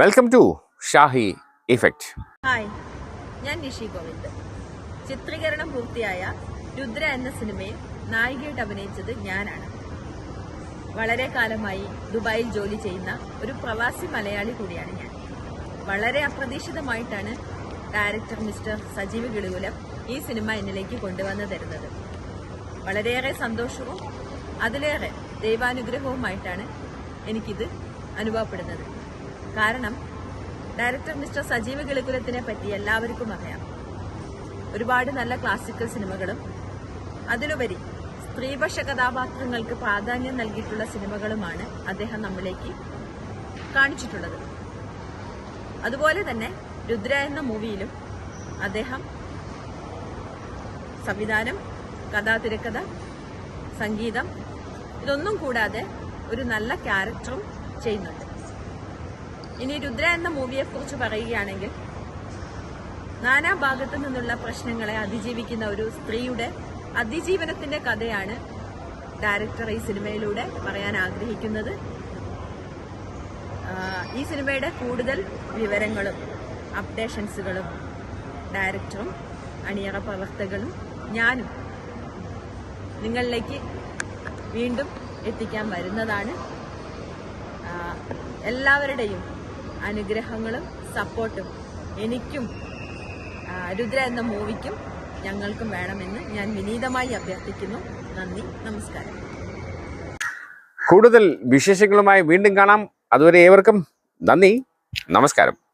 Welcome to Shahi effect hi ഞാൻ നിഷി ഗോവിന്ദ്. ചിത്രീകരണം പൂർത്തിയായ രുദ്ര എന്ന സിനിമയിൽ നായികയായിട്ട് അഭിനയിച്ചത് ഞാനാണ്. വളരെ കാലമായി ദുബായിൽ ജോലി ചെയ്യുന്ന ഒരു പ്രവാസി മലയാളി കൂടിയാണ് ഞാൻ. വളരെ അപ്രതീക്ഷിതമായിട്ടാണ് ഡയറക്ടർ മിസ്റ്റർ സജീവ് കിളികുലം ഈ സിനിമ എന്നിലേക്ക് കൊണ്ടുവന്നു തരുന്നത്. വളരെയേറെ സന്തോഷവും അതിലേറെ ദൈവാനുഗ്രഹവുമായിട്ടാണ് എനിക്കിത് അനുഭവപ്പെടുന്നത്. കാരണം ഡയറക്ടർ മിസ്റ്റർ സജീവ് കിളിക്കുലത്തിനെ പറ്റി എല്ലാവർക്കും അറിയാം. ഒരുപാട് നല്ല ക്ലാസിക്കൽ സിനിമകളും അതിലുപരി സ്ത്രീപക്ഷ കഥാപാത്രങ്ങൾക്ക് പ്രാധാന്യം നൽകിയിട്ടുള്ള സിനിമകളുമാണ് അദ്ദേഹം നമ്മിലേക്ക് കാണിച്ചിട്ടുള്ളത്. അതുപോലെ തന്നെ രുദ്ര എന്ന മൂവിയിലും അദ്ദേഹം സംവിധാനം കഥാ തിരക്കഥ സംഗീതം ഇതൊന്നും കൂടാതെ ഒരു നല്ല ക്യാരക്ടറും ചെയ്യുന്നുണ്ട്. ഇനി രുദ്ര എന്ന മൂവിയെ കുറിച്ച് പറയുകയാണെങ്കിൽ നാനാ ഭാഗത്തു നിന്നുള്ള പ്രശ്നങ്ങളെ അതിജീവിക്കുന്ന ഒരു സ്ത്രീയുടെ അതിജീവനത്തിന്റെ കഥയാണ് ഡയറക്ടർ ഈ സിനിമയിലൂടെ പറയാൻ ആഗ്രഹിക്കുന്നത്. ഈ സിനിമയുടെ കൂടുതൽ വിവരങ്ങളും അപ്ഡേഷൻസുകളും ഡയറക്ടറും അണിയറ പ്രവർത്തകരും ഞാനും നിങ്ങളിലേക്ക് വീണ്ടും എത്തിക്കാൻ വരുന്നതാണ്. എല്ലാവരുടെയും അനുഗ്രഹങ്ങളും സപ്പോർട്ടും എനിക്കും രുദ്ര എന്ന മൂവിക്കും ഞങ്ങൾക്കും വേണമെന്ന് ഞാൻ വിനീതമായി അഭ്യർത്ഥിക്കുന്നു. നന്ദി നമസ്കാരം. കൂടുതൽ വിശേഷങ്ങളുമായി വീണ്ടും കാണാം. അതുവരെ ഏവർക്കും നന്ദി നമസ്കാരം.